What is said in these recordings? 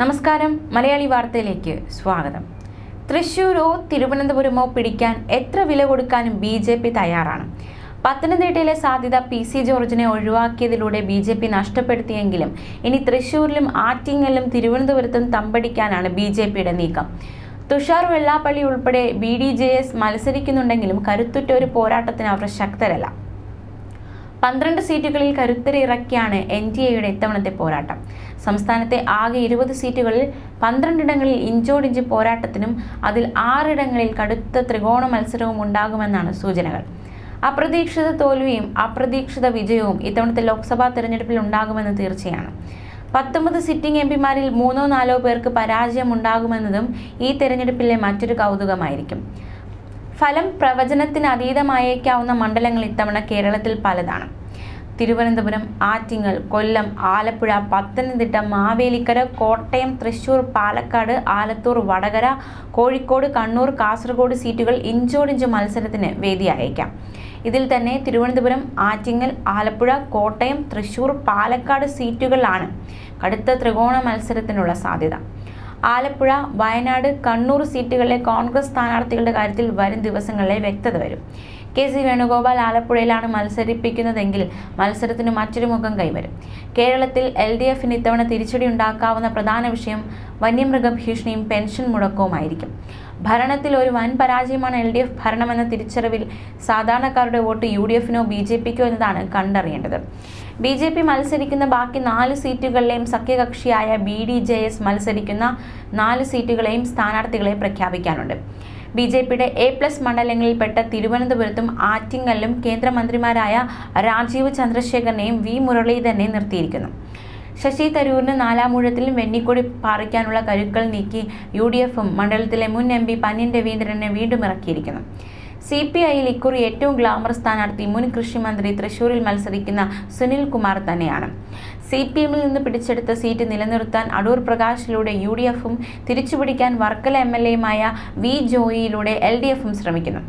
നമസ്കാരം. മലയാളി വാർത്തയിലേക്ക് സ്വാഗതം. തൃശൂരോ തിരുവനന്തപുരമോ പിടിക്കാൻ എത്ര വില കൊടുക്കാനും ബി ജെ പി തയ്യാറാണ്? പത്തനംതിട്ടയിലെ സാധ്യത പി സി ജോർജിനെ ഒഴിവാക്കിയതിലൂടെ ബി ജെ പി നഷ്ടപ്പെടുത്തിയെങ്കിലും ഇനി തൃശൂരിലും ആറ്റിങ്ങലിലും തിരുവനന്തപുരത്തും തമ്പടിക്കാനാണ് ബി ജെ പിയുടെ നീക്കം. തുഷാർ വെള്ളാപ്പള്ളി ഉൾപ്പെടെ ബി ഡി ജെ എസ് മത്സരിക്കുന്നുണ്ടെങ്കിലും കരുത്തുറ്റ ഒരു പോരാട്ടത്തിന് അവർ ശക്തരല്ല. പന്ത്രണ്ട് സീറ്റുകളിൽ കരുത്തരിറക്കിയാണ് എൻ ഡി എയുടെ ഇത്തവണത്തെ പോരാട്ടം. സംസ്ഥാനത്തെ ആകെ ഇരുപത് സീറ്റുകളിൽ പന്ത്രണ്ടിടങ്ങളിൽ ഇഞ്ചോടിഞ്ച് പോരാട്ടത്തിനും അതിൽ ആറിടങ്ങളിൽ കടുത്ത ത്രികോണ മത്സരവും ഉണ്ടാകുമെന്നാണ് സൂചനകൾ. അപ്രതീക്ഷിത തോൽവിയും അപ്രതീക്ഷിത വിജയവും ഇത്തവണത്തെ ലോക്സഭാ തെരഞ്ഞെടുപ്പിൽ ഉണ്ടാകുമെന്ന് തീർച്ചയാണ്. പത്തൊമ്പത് സിറ്റിംഗ് എം പിമാരിൽ മൂന്നോ നാലോ പേർക്ക് പരാജയം ഉണ്ടാകുമെന്നതും ഈ തെരഞ്ഞെടുപ്പിലെ മറ്റൊരു കൗതുകമായിരിക്കും. ഫലം പ്രവചനത്തിന് അതീതമായേക്കാവുന്ന മണ്ഡലങ്ങൾ ഇത്തവണ കേരളത്തിൽ പലതാണ്. തിരുവനന്തപുരം ആറ്റിങ്ങൽ കൊല്ലം ആലപ്പുഴ പത്തനംതിട്ട മാവേലിക്കര കോട്ടയം തൃശൂർ പാലക്കാട് ആലത്തൂർ വടകര കോഴിക്കോട് കണ്ണൂർ കാസർഗോഡ് സീറ്റുകൾ ഇഞ്ചോടിഞ്ച് മത്സരത്തിന് വേദിയായേക്കാം. ഇതിൽ തന്നെ തിരുവനന്തപുരം ആറ്റിങ്ങൽ ആലപ്പുഴ കോട്ടയം തൃശൂർ പാലക്കാട് സീറ്റുകളാണ് കടുത്ത ത്രികോണ മത്സരത്തിനുള്ള സാധ്യത. ആലപ്പുഴ വയനാട് കണ്ണൂർ സീറ്റുകളിലെ കോൺഗ്രസ് സ്ഥാനാർത്ഥികളുടെ കാര്യത്തിൽ വരും ദിവസങ്ങളിലെ വ്യക്തത വരും. കെ സി വേണുഗോപാൽ ആലപ്പുഴയിലാണ് മത്സരിപ്പിക്കുന്നതെങ്കിൽ മത്സരത്തിന് മറ്റൊരു മുഖം കൈവരും. കേരളത്തിൽ എൽ ഡി എഫിന് ഇത്തവണ തിരിച്ചടി ഉണ്ടാക്കാവുന്ന പ്രധാന വിഷയം വന്യമൃഗ ഭീഷണിയും പെൻഷൻ മുടക്കവുമായിരിക്കും. ഭരണത്തിൽ ഒരു വൻ പരാജയമാണ് എൽ ഡി എഫ് ഭരണമെന്ന തിരിച്ചറിവിൽ സാധാരണക്കാരുടെ വോട്ട് യു ഡി എഫിനോ ബി ജെ പിക്കോ എന്നതാണ് കണ്ടറിയേണ്ടത്. ബി ജെ പി മത്സരിക്കുന്ന ബാക്കി നാല് സീറ്റുകളിലെയും സഖ്യകക്ഷിയായ ബി ഡി ജെ എസ് മത്സരിക്കുന്ന നാല് സീറ്റുകളെയും സ്ഥാനാർത്ഥികളെ പ്രഖ്യാപിക്കാനുണ്ട്. ബി ജെ പിയുടെ എ പ്ലസ് മണ്ഡലങ്ങളിൽപ്പെട്ട തിരുവനന്തപുരത്തും ആറ്റിങ്ങലിലും കേന്ദ്രമന്ത്രിമാരായ രാജീവ് ചന്ദ്രശേഖരനെയും വി മുരളീധരനെയും നിർത്തിയിരിക്കുന്നു. ശശി തരൂരിന് നാലാമൂഴത്തിലും വെന്നിക്കൊടി പാറിക്കാനുള്ള കരുക്കൾ നീക്കി യു ഡി എഫും മണ്ഡലത്തിലെ മുൻ എം പി പന്യൻ രവീന്ദ്രനെ വീണ്ടും ഇറക്കിയിരിക്കുന്നു. സി പി ഐയിൽ ഇക്കുറി ഏറ്റവും ഗ്ലാമർ സ്ഥാനാർത്ഥി മുൻ കൃഷിമന്ത്രി തൃശൂരിൽ മത്സരിക്കുന്ന സുനിൽ കുമാർ തന്നെയാണ്. സി പി എമ്മിൽ നിന്ന് പിടിച്ചെടുത്ത സീറ്റ് നിലനിർത്താൻ അടൂർ പ്രകാശിലൂടെ യു ഡി എഫും തിരിച്ചുപിടിക്കാൻ വർക്കല എം എൽ എയുമായ വി ജോയിയിലൂടെ എൽ ഡി എഫും ശ്രമിക്കുന്നു.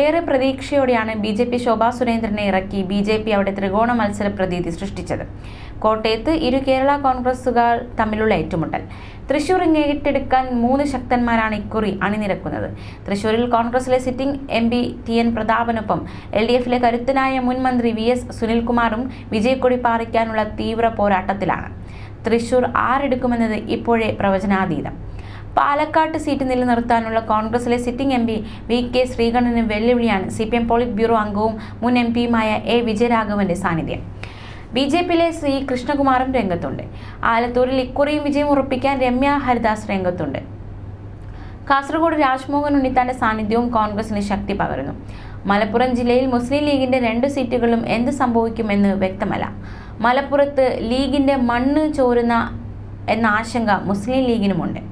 ഏറെ പ്രതീക്ഷയോടെയാണ് ബി ജെ പി ശോഭാ സുരേന്ദ്രനെ ഇറക്കി ബി ജെ പി അവിടെ ത്രികോണ മത്സര പ്രതീതി സൃഷ്ടിച്ചത്. കോട്ടയത്ത് ഇരു കേരള കോൺഗ്രസുകാർ തമ്മിലുള്ള ഏറ്റുമുട്ടൽ. തൃശൂർ ഏറ്റെടുക്കാൻ മൂന്ന് ശക്തന്മാരാണ് ഇക്കുറി അണിനിരക്കുന്നത്. തൃശൂരിൽ കോൺഗ്രസിലെ sitting M P T N പ്രതാപനൊപ്പം L D എഫിലെ കരുത്തനായ മുൻ മന്ത്രി വി എസ് സുനിൽകുമാറും വിജയക്കൊടി പാറിക്കാനുള്ള തീവ്ര പോരാട്ടത്തിലാണ്. തൃശൂർ ആരെടുക്കുമെന്നത് ഇപ്പോഴേ പ്രവചനാതീതം. പാലക്കാട്ട് സീറ്റ് നിലനിർത്താനുള്ള കോൺഗ്രസിലെ sitting M P V K Sreekandan വെല്ലുവിളിയാണ്. C P M polit bureau അംഗവും മുൻ എം പിയുമായ എ വിജയരാഘവന്റെ സാന്നിധ്യം. ബി ജെ പിയിലെ ശ്രീ കൃഷ്ണകുമാറും രംഗത്തുണ്ട്. ആലത്തൂരിൽ ഇക്കുറിയും വിജയം ഉറപ്പിക്കാൻ രമ്യ ഹരിദാസ് രംഗത്തുണ്ട്. കാസർഗോഡ് രാജ്മോഹൻ ഉണ്ണിത്താന്റെ സാന്നിധ്യവും കോൺഗ്രസിന് ശക്തി പകരുന്നു. മലപ്പുറം ജില്ലയിൽ മുസ്ലിം ലീഗിന്റെ രണ്ട് സീറ്റുകളും എന്ത് സംഭവിക്കുമെന്ന് വ്യക്തമല്ല. മലപ്പുറത്ത് ലീഗിന്റെ മണ്ണ് ചോരുന്ന എന്ന ആശങ്ക മുസ്ലിം ലീഗിനുമുണ്ട്.